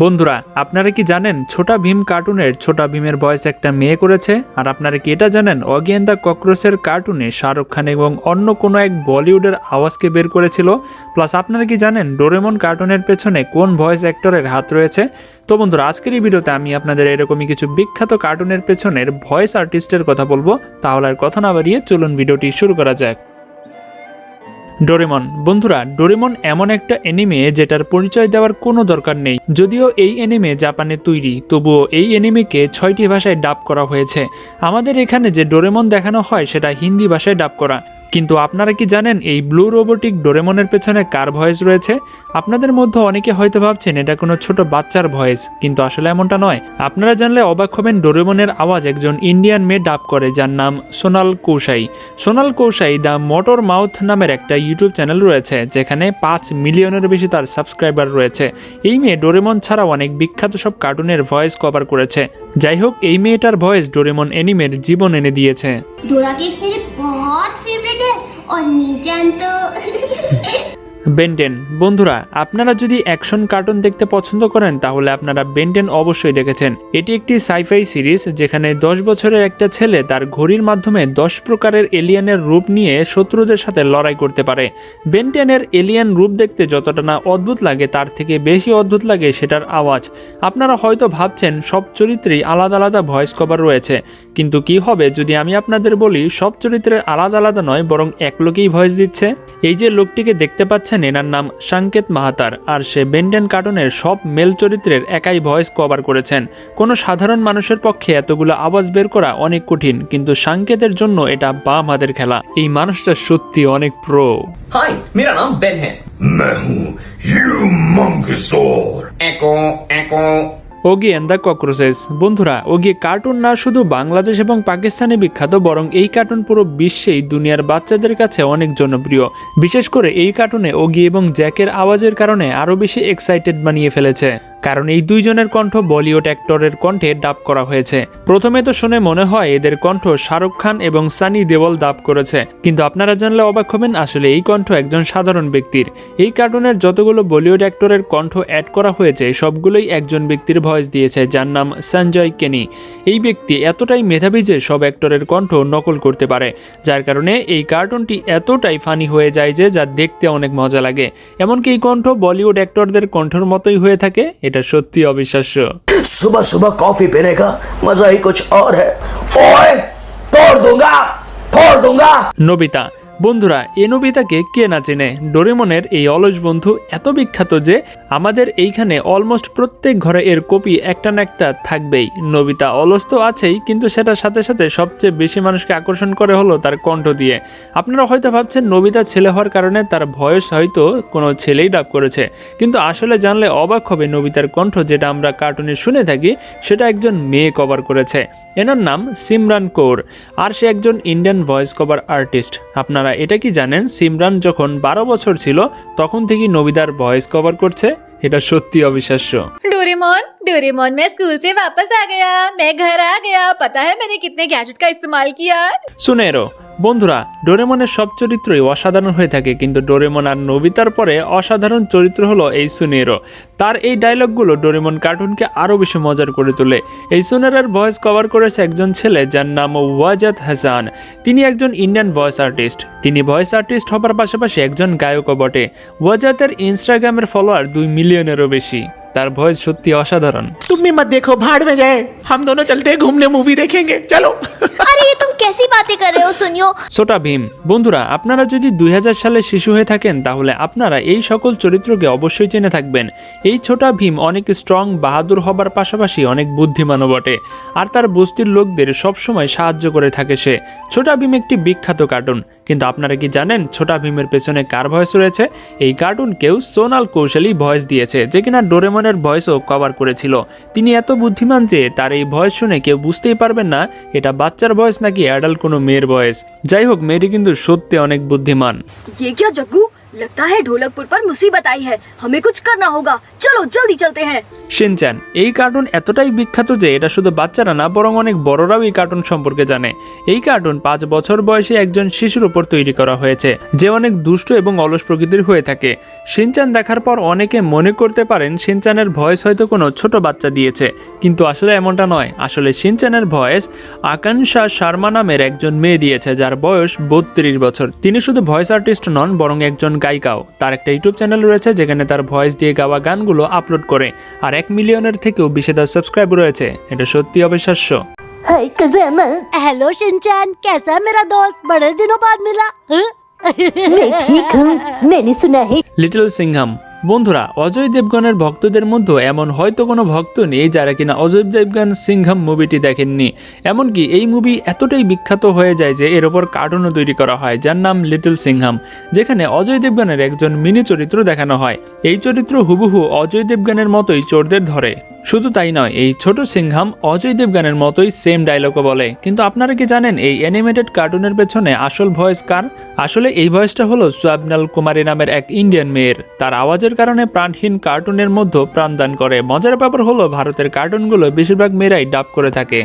বন্ধুরা, আপনারা কি জানেন ছোটা ভীম কার্টুনের ছোটা ভীমের ভয়েস একটা মেয়ে করেছে? আর আপনারা কি এটা জানেন অগিয়ান দ্য ককরোচের কার্টুনে শাহরুখ খান এবং অন্য কোনো এক বলিউডের আওয়াজকে বের করেছিল? প্লাস আপনারা কি জানেন ডোরেমন কার্টুনের পেছনে কোন ভয়েস অ্যাক্টরের হাত রয়েছে? তো বন্ধুরা, আজকের এই ভিডিওতে আমি আপনাদের এরকমই কিছু বিখ্যাত কার্টুনের পেছনের ভয়েস আর্টিস্টের কথা বলব। তাহলে আর কথা না বাড়িয়ে চলুন ভিডিওটি শুরু করা যাক। ডোরেমন। বন্ধুরা, ডোরেমন এমন একটা এনিমে যেটার পরিচয় দেওয়ার কোনো দরকার নেই। যদিও এই এনিমে জাপানে তৈরি, তবুও এই এনিমেকে ছয়টি ভাষায় ডাব করা হয়েছে। আমাদের এখানে যে ডোরেমন দেখানো হয়, সেটা হিন্দি ভাষায় ডাব করা। কিন্তু আপনারা কি জানেন এই ব্লু রোবোটিক ডোরেমনের পেছনে কার ভয়েস রয়েছে? আপনাদের মধ্যে অনেকে হয়তো ভাবছেন এটা কোনো ছোট বাচ্চার ভয়েস, কিন্তু আসলে এমনটা নয়। আপনারা জানলে অবাক হবেন ডোরেমনের আওয়াজ একজন ইন্ডিয়ান মেয়ে ডাব করে, যার নাম Sonal Kaushal. Sonal Kaushal the motor mouth নামের একটা ইউটিউব চ্যানেল রয়েছে, যেখানে পাঁচ মিলিয়নের বেশি তার সাবস্ক্রাইবার রয়েছে। এই মেয়ে ডোরেমন ছাড়াও অনেক বিখ্যাত সব কার্টুনের ভয়েস কভার করেছে। যাই হোক, এই মেয়েটার ভয়েস ডোরেমন এনিমের জীবন এনে দিয়েছে। বেনটেন বন্ধুরা, আপনারা যদি অ্যাকশন কার্টুন দেখতে পছন্দ করেন, তাহলে আপনারা বেনটেন অবশ্যই দেখেছেন। এটি একটি সাইফাই সিরিজ, যেখানে দশ বছরের একটা ছেলে তার ঘড়ির মাধ্যমে দশ প্রকারের এলিয়ানের রূপ নিয়ে শত্রুদের সাথে লড়াই করতে পারে। বেনটেনের এলিয়ান রূপ দেখতে যতটা না অদ্ভুত লাগে, তার থেকে বেশি অদ্ভুত লাগে সেটার আওয়াজ। আপনারা হয়তো ভাবছেন, সব চরিত্রেই আলাদা আলাদা ভয়েস কভার রয়েছে। কিন্তু কি হবে যদি আমি আপনাদের বলি সব চরিত্রের আলাদা আলাদা নয় বরং এক লোকেই ভয়েস দিচ্ছে এই যে লোকটিকে দেখতে পাচ্ছেন এনার নাম সাংকেত মাহাতার আর সে বেন্ডেন কার্টুনের সব মেল চরিত্রের একাই ভয়েস কভার করেছেন কোনো সাধারণ মানুষের পক্ষে এতগুলো আওয়াজ বের করা অনেক কঠিন কিন্তু সাংকেতের জন্য এটা বাম হাতের খেলা এই মানুষটা সত্যি অনেক প্রো हाय मेरा नाम बेन है मैं हूँ ह्यूमंगसोर एको एको ওগি অ্যান্ড দ্য কক্রোচেস। বন্ধুরা, ওগি কার্টুন না শুধু বাংলাদেশ এবং পাকিস্তানে বিখ্যাত, বরং এই কার্টুন পুরো বিশ্বেই দুনিয়ার বাচ্চাদের কাছে অনেক জনপ্রিয়। বিশেষ করে এই কার্টুনে ওগি এবং জ্যাকের আওয়াজের কারণে আরও বেশি এক্সাইটেড বানিয়ে ফেলেছে। কারণ এই দুইজনের কণ্ঠ বলিউড অ্যাক্টরের কণ্ঠে ডাব করা হয়েছে। প্রথমে তো শুনে মনে হয় এদের কণ্ঠ শাহরুখ খান এবং সানি দেওয়াল ডাব করেছে, কিন্তু আপনারা জানলে অবাক হবেন, আসলে এই কণ্ঠ একজন সাধারণ ব্যক্তির। এই কার্টুনের যতগুলো বলিউড অ্যাক্টরের কণ্ঠ অ্যাড করা হয়েছে, সবগুলোই একজন ব্যক্তির ভয়েস দিয়েছে, যার নাম সঞ্জয় কেনি। এই ব্যক্তি এতটাই মেধাবী যে সব অ্যাক্টরের কণ্ঠ নকল করতে পারে, যার কারণে এই কার্টুনটি এতটাই ফানি হয়ে যায় যে যা দেখতে অনেক মজা লাগে। এমনকি এই কণ্ঠ বলিউড অ্যাক্টরদের কণ্ঠের মতোই হয়ে থাকে এটা সত্যি অবিশ্বাস্য सुबह सुबह कॉफी पीने का मजा ही कुछ और है ओए तोड़ दूंगा फोड़ दूंगा নবিতা বন্ধুরা, এ নবিতাকে কে না চেনে? ডোরেমনের এই অলস বন্ধু এত বিখ্যাত যে আমাদের এইখানে অলমোস্ট প্রত্যেক ঘরে এর কপি একটা না একটা থাকবেই। নবিতা অলস তো আছেই, কিন্তু সেটার সাথে সাথে সবচেয়ে বেশি মানুষকে আকর্ষণ করে হলো তার কণ্ঠ দিয়ে। আপনারা হয়তো ভাবছেন, নবিতা ছেলে হওয়ার কারণে তার বয়স হয়তো কোনো ছেলেই ডাব করেছে। কিন্তু আসলে জানলে অবাক হবে নবিতার কণ্ঠ, যেটা আমরা কার্টুনে শুনে থাকি, সেটা একজন মেয়ে কভার করেছে। এনার নাম সিমরান কৌর আর সে একজন ইন্ডিয়ান ভয়েস কভার আর্টিস্ট আপনারা এটা কি জানেন সিমরান যখন বারো বছর ছিল তখন থেকেই নবিদার ভয়েস কভার করছে এটা সত্যি অবিশ্বাস্য डोरेमोन डोरेमोन मैं स्कूल से वापस आ गया मैं घर आ गया पता है मैंने कितने गैजेट का इस्तेमाल किया সুনেরো বন্ধুরা, ডোরেমনের সব চরিত্রই অসাধারণ হয়ে থাকে, কিন্তু ডোরেমন আর নবিতার পরে অসাধারণ চরিত্র হলো এই সুনেরো। তার এই ডায়লগগুলো ডোরেমন কার্টুনকে আরও বেশি মজার করে তোলে। এই সুনেরের ভয়েস কভার করেছে একজন ছেলে যার নাম ওয়াজাদ হাসান। তিনি একজন ইন্ডিয়ান ভয়েস আর্টিস্ট। তিনি ভয়েস আর্টিস্ট হবার পাশাপাশি একজন গায়কও বটে। ওয়াজাতের ইনস্টাগ্রামের ফলোয়ার দুই মিলিয়নেরও বেশি। তার ভয়েস সত্যি অসাধারণ तुम भी मत देखो भाड़ में जाए हम दोनों चलते हैं घूमने मूवी देखेंगे चलो अरे ये तुम कैसी बातें कर रहे हो सुनियो ছোটা ভীম বন্ধুরা আপনারা যদি দুই সালে শিশু হয়ে থাকেন তাহলে আপনারা এই সকল চরিত্রকে অবশ্যই জেনে থাকবেন এই ছোটা ভীম অনেক স্ট্রং বাহাদুর হবার পাশাপাশি অনেক বুদ্ধিমানও বটে আর তার বস্তির লোকদের সবসময় সাহায্য করে থাকে সে ছোটা ভীম একটি বিখ্যাত কার্টুন কিন্তু আপনারা কি জানেন, ছোটা ভীমের পেছনে কার ভয়েস রয়েছে? এই কার্টুন কেউ সোনাল কৌশলী ভয়েস দিয়েছে, যে কিনা ডোরেমনের ভয়েসও কভার করেছিল। তিনি এত বুদ্ধিমান যে তার এই ভয়েস শুনে কেউ বুঝতেই পারবেন না, এটা বাচ্চার ভয়েস নাকি অ্যাডাল্ট কোনো মেয়ের ভয়েস। যাই হোক, মেয়েটি কিন্তু সত্যি অনেক বুদ্ধিমান। लगता है ढोलकपुर पर मुसीबत आई है हमें कुछ करना होगा चलो जल्दी चलते हैं শিনচ্যান এই কার্টুন এতটাই বিখ্যাত যে এটা শুধু বাচ্চারা না বরং অনেক বড়রাও এই কার্টুন সম্পর্কে জানে এই কার্টুন পাঁচ বছর বয়সী একজন শিশুর উপর তৈরি করা হয়েছে যে অনেক দুষ্ট এবং অলস প্রকৃতির হয়ে থাকে শিনচান দেখার পর অনেকে মনে করতে পারেন শিনচানের ভয়েস হয়তো কোনো ছোট বাচ্চা দিয়েছে কিন্তু আসলে এমনটা নয় আসলে শিনচানের ভয়েস আকাঙ্ক্ষা শর্মা নামের একজন মেয়ে দিয়েছে যার বয়স বত্রিশ বছর তিনি শুধু ভয়েস আর্টিস্ট নন বরং একজন গায়িকাও তার একটা ইউটিউব চ্যানেল রয়েছে যেখানে তার ভয়েস দিয়ে গাওয়া গানগুলো আপলোড করে আর এক মিলিয়নের থেকেও বেশি তার সাবস্ক্রাইব রয়েছে এটা সত্যি অবিশ্বাস্য हाय कजमन हेलो शिनचैन कैसा है मेरा दोस्त बड़े दिनों बाद मिला हाँ? मैं ठीक हूँ मैंने सुना है লিটল সিংহাম বন্ধুরা, অজয় দেবগনের ভক্তদের মধ্যে এমন হয়তো কোনো ভক্ত নেই যারা কিনা অজয় দেবগন সিংহম মুভিটি দেখেননি। এমনকি এই মুভি এতটাই বিখ্যাত হয়ে যায় যে এর ওপর কার্টুনও তৈরি করা হয়, যার নাম লিটল সিংহম যেখানে অজয় দেবগনের একজন মিনি চরিত্র দেখানো হয়। এই চরিত্র হুবহু অজয় দেবগনের মতোই চোরদের ধরে। শুধু তাই নয়, এই ছোট সিংহাম অজয় দেবগানের মতোই সেম ডায়লগও বলে। কিন্তু আপনারা কি জানেন, এই অ্যানিমেটেড কার্টুনের পেছনে আসল ভয়েস কার? আসলে এই ভয়েসটা হলো সোয়াবনাল কুমারী নামের এক ইন্ডিয়ান মেয়ের। তার আওয়াজের কারণে প্রাণহীন কার্টুনের মধ্যে প্রাণদান করে। মজার ব্যাপার হলো, ভারতের কার্টুনগুলো বেশিরভাগ মেয়েরাই ডাব করে থাকে।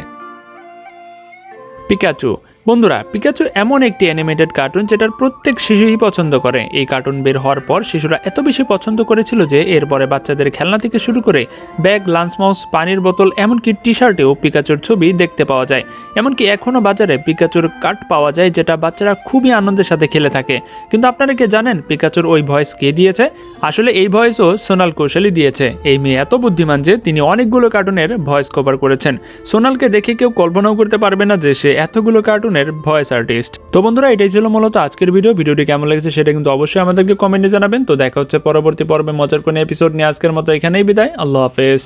পিকাচু বন্ধুরা পিকাচু এমন একটি অ্যানিমেটেড কার্টুন যেটার প্রত্যেক শিশুই পছন্দ করে। এই কার্টুন বের হওয়ার পর শিশুরা এত বেশি পছন্দ করেছিল যে এরপরে বাচ্চাদের খেলনা থেকে শুরু করে ব্যাগ লাঞ্চ মাউস পানির বোতল, এমনকি টি শার্টেও পিকাচুর ছবি দেখতে পাওয়া যায়। এমনকি এখনও বাজারে পিকাচুর কাট পাওয়া যায় যেটা বাচ্চারা খুবই আনন্দের সাথে খেলে থাকে। কিন্তু আপনারা কি জানেন পিকাচুর ওই ভয়েস কে দিয়েছে? আসলে এই ভয়েসও সোনাল কৌশলী দিয়েছে। এই মেয়ে এত বুদ্ধিমান যে তিনি অনেকগুলো কার্টুনের ভয়েস কভার করেছেন। সোনালকে দেখে কেউ কল্পনাও করতে পারবে না যে সে এতগুলো কার্টুনের ভয়েস আর্টিস্ট। তো বন্ধুরা, এটাই ছিল মূলত আজকের ভিডিও। ভিডিওটি কেমন লেগেছে সেটা কিন্তু অবশ্যই আমাদেরকে কমেন্টে জানাবেন। তো দেখা হচ্ছে পরবর্তী পর্বে মজার কোনো এপিসোড নিয়ে আজকের মতো এখানেই বিদায়। আল্লাহ হাফেজ।